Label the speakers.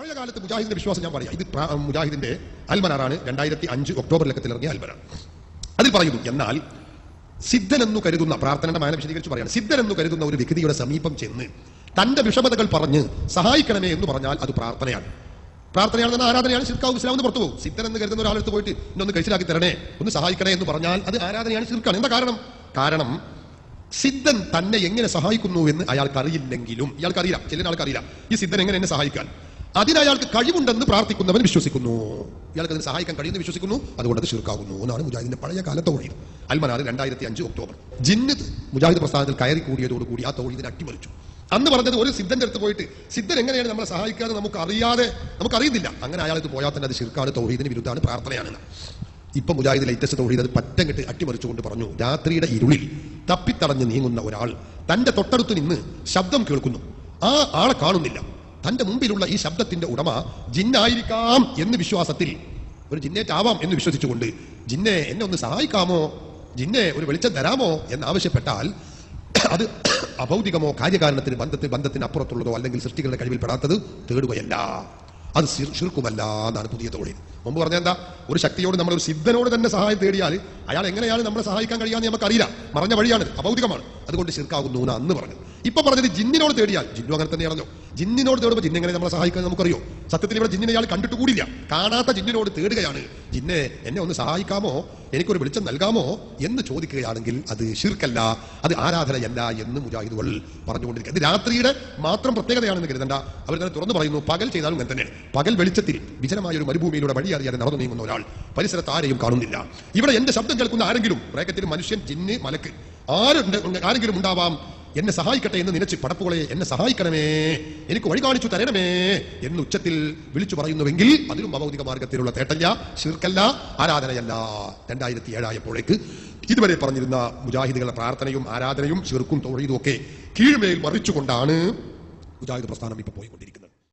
Speaker 1: പഴയ കാലത്ത് മുജാഹിദിന്റെ വിശ്വാസം ഞാൻ പറയാം. ഇത് മുജാഹിദിന്റെ അൽമനാറാണ്. രണ്ടായിരത്തി അഞ്ച് ഒക്ടോബർ ലക്കത്തിൽ ഇറങ്ങിയ അൽമനാർ. അതിൽ പറയുന്നു എന്നാൽ സിദ്ധനെന്നു കരുതുന്ന പ്രാർത്ഥനയുടെ മാന വിശദീകരിച്ച് പറയാണ് സിദ്ധനെന്നു കരുതുന്ന ഒരു വ്യക്തിയുടെ സമീപം ചെന്ന് തന്റെ വിഷമതകൾ പറഞ്ഞ് സഹായിക്കണമേ എന്ന് പറഞ്ഞാൽ അത് പ്രാർത്ഥനയാണ്. പ്രാർത്ഥനയാണെന്ന ആരാധനയാണ്? ശിർക്കാവ് ഇസ്ലാം എന്ന് പുറത്തു പോകും. സിദ്ധൻ എന്ന് കരുതുന്ന ഒരാളെടുത്ത് പോയിട്ട് ഇന്നൊന്ന് കഴിച്ചിലാക്കി തരണേ ഒന്ന് സഹായിക്കണേ എന്ന് പറഞ്ഞാൽ അത് ആരാധനയാണ് ശിർക്കാണ്. എന്താ കാരണം? കാരണം സിദ്ധൻ തന്നെ എങ്ങനെ സഹായിക്കുന്നു എന്ന് അയാൾക്കറിയില്ലെങ്കിലും അറിയില്ലെങ്കിലും ഇയാൾക്ക് അറിയില്ല ചില ആൾക്കറിയില്ല ഈ സിദ്ധൻ എങ്ങനെ എന്നെ സഹായിക്കാൻ? അതിന് അയാൾക്ക് കഴിവുണ്ടെന്ന് പ്രാർത്ഥിക്കുന്നവൻ വിശ്വസിക്കുന്നു. ഇയാൾക്ക് അതിന് സഹായിക്കാൻ കഴിയുമെന്ന് വിശ്വസിക്കുന്നു. അതുകൊണ്ട് അത് ശിർക്കാകുന്നു എന്നാണ് മുജാഹിദിന്റെ പഴയ കാല തോഴീത് അൽമനാർ രണ്ടായിരത്തി അഞ്ച് ഒക്ടോബർ. ജിന്നത് മുജാഹിദ് പ്രസ്ഥാനത്തിൽ കയറി കൂടിയതോടുകൂടി ആ തൗഹീദിനെ അട്ടിമറിച്ചു. അന്ന് പറഞ്ഞത് ഒരു സിദ്ധന്റെ അടുത്ത് പോയിട്ട് സിദ്ധൻ എങ്ങനെയാണ് നമ്മളെ സഹായിക്കാതെ നമുക്ക് അറിയാതെ നമുക്ക് അറിയുന്നില്ല അങ്ങനെ അയാൾ ഇത് പോയാൽ തന്നെ അത് ശിർക്കാണ് തൗഹീദിന് വിരുദ്ധമാണ് പ്രാർത്ഥനയാണ്. ഇപ്പൊ മുജാഹിദ് ലേറ്റസ്റ്റ് തൗഹീദ് അത് പറ്റം കെട്ട് അട്ടിമറിച്ചുകൊണ്ട് പറഞ്ഞു രാത്രിയുടെ ഇരുളിൽ തപ്പിത്തടഞ്ഞ് നീങ്ങുന്ന ഒരാൾ തന്റെ തൊട്ടടുത്ത് നിന്ന് ശബ്ദം കേൾക്കുന്നു. ആ ആളെ കാണുന്നില്ല. തന്റെ മുമ്പിലുള്ള ഈ ശബ്ദത്തിന്റെ ഉടമ ജിന്നായിരിക്കാം എന്ന് വിശ്വാസത്തിൽ ഒരു ജിന്നേറ്റാവാം എന്ന് വിശ്വസിച്ചുകൊണ്ട് ജിന്നെ എന്നെ ഒന്ന് സഹായിക്കാമോ? ജിന്നെ ഒരു വെളിച്ചം തരാമോ? എന്നാവശ്യപ്പെട്ടാൽ അത് അഭൗതികമോ കാര്യകാരണത്തിന് ബന്ധത്തിൽ ബന്ധത്തിന് അപ്പുറത്തുള്ളതോ അല്ലെങ്കിൽ സൃഷ്ടികളുടെ കഴിവിൽപ്പെടാത്തത് തേടുകയല്ല. അത് ശിർ- ശിർക്കുമല്ല എന്നാണ് പുതിയ തോളിൽ മുമ്പ് പറഞ്ഞ എന്താ? ഒരു ശക്തിയോട് നമ്മൾ ഒരു സിദ്ധനോട് തന്നെ സഹായം തേടിയാൽ അയാൾ എങ്ങനെയാണ് നമ്മളെ സഹായിക്കാൻ കഴിയാന്ന് നമുക്കറിയില്ല. മറഞ്ഞ വഴിയാണ് അഭൗതികമാണ്. അതുകൊണ്ട് ശിർക്കാകുന്നു എന്ന് അന്ന് പറഞ്ഞു ഇപ്പൊ പറഞ്ഞത് ജിന്നിനോട് തേടിയാൽ ജിന്നു അങ്ങനെ തന്നെയാണല്ലോ ജിന്നിനോട് തേടുമ്പോൾ ജിന്നെങ്ങനെ നമ്മളെ സഹായിക്കാൻ നമുക്കറിയോ? സത്യത്തിൽ ഇവിടെ ജിന്നിനെ അയാൾ കണ്ടിട്ട് കൂടിയില്ല. കാണാത്ത ജിന്നിനോട് തേടുകയാണ്. ജിന്നെ എന്നെ ഒന്ന് സഹായിക്കാമോ? എനിക്കൊരു വെളിച്ചം നൽകാമോ? എന്ന് ചോദിക്കുകയാണെങ്കിൽ അത് ശിർക്കല്ല അത് ആരാധനയല്ല എന്ന് മുജാഹിദുകൾ പറഞ്ഞുകൊണ്ടിരിക്കുക. ഇത് രാത്രിയുടെ മാത്രം പ്രത്യേകതയാണെന്ന് കരുതണ്ട. അവർ തന്നെ തുറന്നു പറയുന്നു പകൽ ചെയ്താലും അങ്ങനെ തന്നെ. പകൽ വെളിച്ചത്തിൽ വിജനമായ ഒരു മരുഭൂമിയിലൂടെ വഴി അറിയാതെ നടന്നു നീങ്ങുന്ന ഒരാൾ. പരിസരത്ത് ആരെയും കാണുന്നില്ല. ഇവിടെ എന്റെ ശബ്ദം കേൾക്കുന്ന ആരെങ്കിലും ബ്രാക്കറ്റിൽ മനുഷ്യൻ ജിന്ന് മലക്ക് ആരുണ്ട് ആരെങ്കിലും ഉണ്ടാവാം. എന്നെ സഹായിക്കട്ടെ എന്ന് നിലച്ച് പടപ്പുകളെ എന്നെ സഹായിക്കണമേ. എനിക്ക് വഴി കാണിച്ചു തരണമേ എന്ന് ഉച്ചത്തിൽ വിളിച്ചു പറയുന്നുവെങ്കിൽ അതിലും അഭൗതിക മാർഗത്തിലുള്ള തേട്ടല്ല ശിർക്കല്ല ആരാധനയല്ല. രണ്ടായിരത്തി ഏഴായപ്പോഴേക്ക് ഇതുവരെ പറഞ്ഞിരുന്ന മുജാഹിദികളുടെ പ്രാർത്ഥനയും ആരാധനയും ശിർക്കും തൊഴിലും ഒക്കെ കീഴ്മേൽ മറിച്ചുകൊണ്ടാണ് മുജാഹിദ് പ്രസ്ഥാനം ഇപ്പൊ പോയിക്കൊണ്ടിരിക്കുന്നത്.